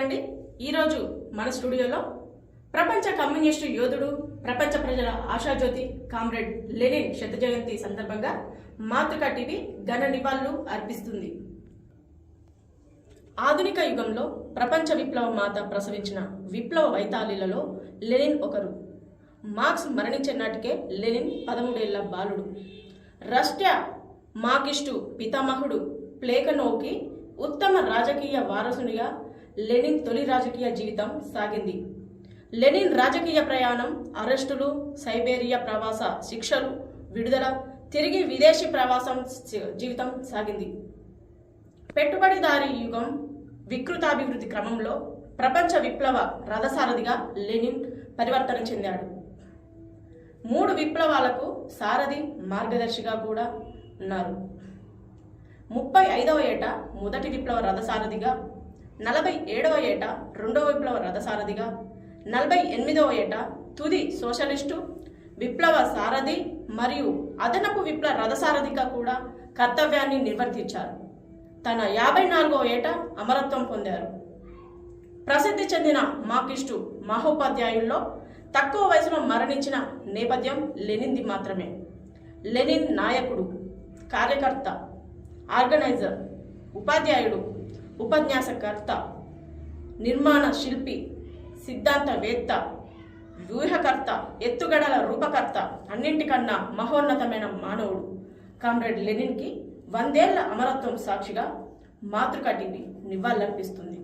అండి ఈరోజు మన స్టూడియోలో ప్రపంచ కమ్యూనిస్టు యోధుడు ప్రపంచ ప్రజల ఆశాజ్యోతి కామ్రేడ్ లెనిన్ శత జయంతి సందర్భంగా మాతృక టీవీ ఘన నివాళులు అర్పిస్తుంది. ఆధునిక యుగంలో ప్రపంచ విప్లవ మాత ప్రసవించిన విప్లవ వైతాళిలలో లెనిన్ ఒకరు. మార్క్స్ మరణించే నాటికే లెనిన్ పదమూడేళ్ళ బాలుడు. రష్యా మార్కిస్టు పితామహుడు ప్లేకనోకి ఉత్తమ రాజకీయ వారసునిగా లెనిన్ తొలి రాజకీయ జీవితం సాగింది. లెనిన్ రాజకీయ ప్రయాణం అరెస్టులు సైబేరియా ప్రవాస శిక్షలు విడుదల తిరిగి విదేశీ ప్రవాసం జీవితం సాగింది. పెట్టుబడిదారీ యుగం వికృతాభివృద్ధి క్రమంలో ప్రపంచ విప్లవ రథసారథిగా లెనిన్ పరివర్తన చెందాడు. మూడు విప్లవాలకు సారథి మార్గదర్శిగా కూడా ఉన్నారు. ముప్పై ఐదవ ఏట మొదటి విప్లవ రథసారథిగా నలభై ఏడవ ఏట రెండవ విప్లవ రథసారథిగా నలభై ఎనిమిదవ ఏట తుది సోషలిస్టు విప్లవ సారథి మరియు అదనపు విప్లవ రథసారథిగా కూడా కర్తవ్యాన్ని నిర్వర్తించారు. తన యాభై నాలుగవ ఏట అమరత్వం పొందారు. ప్రసిద్ధి చెందిన మాకిస్టు మహోపాధ్యాయుల్లో తక్కువ వయసులో మరణించిన నేపథ్యం లెనిన్ది మాత్రమే. లెనిన్ నాయకుడు కార్యకర్త ఆర్గనైజర్ ఉపాధ్యాయుడు ఉపన్యాసకర్త నిర్మాణ శిల్పి సిద్ధాంతవేత్త వ్యూహకర్త ఎత్తుగడల రూపకర్త అన్నింటికన్నా మహోన్నతమైన మానవుడు. కామ్రేడ్ లెనిన్కి వందేళ్ళ అమరత్వం సాక్షిగా మాతృక టీవీ నివాళులర్పిస్తుంది.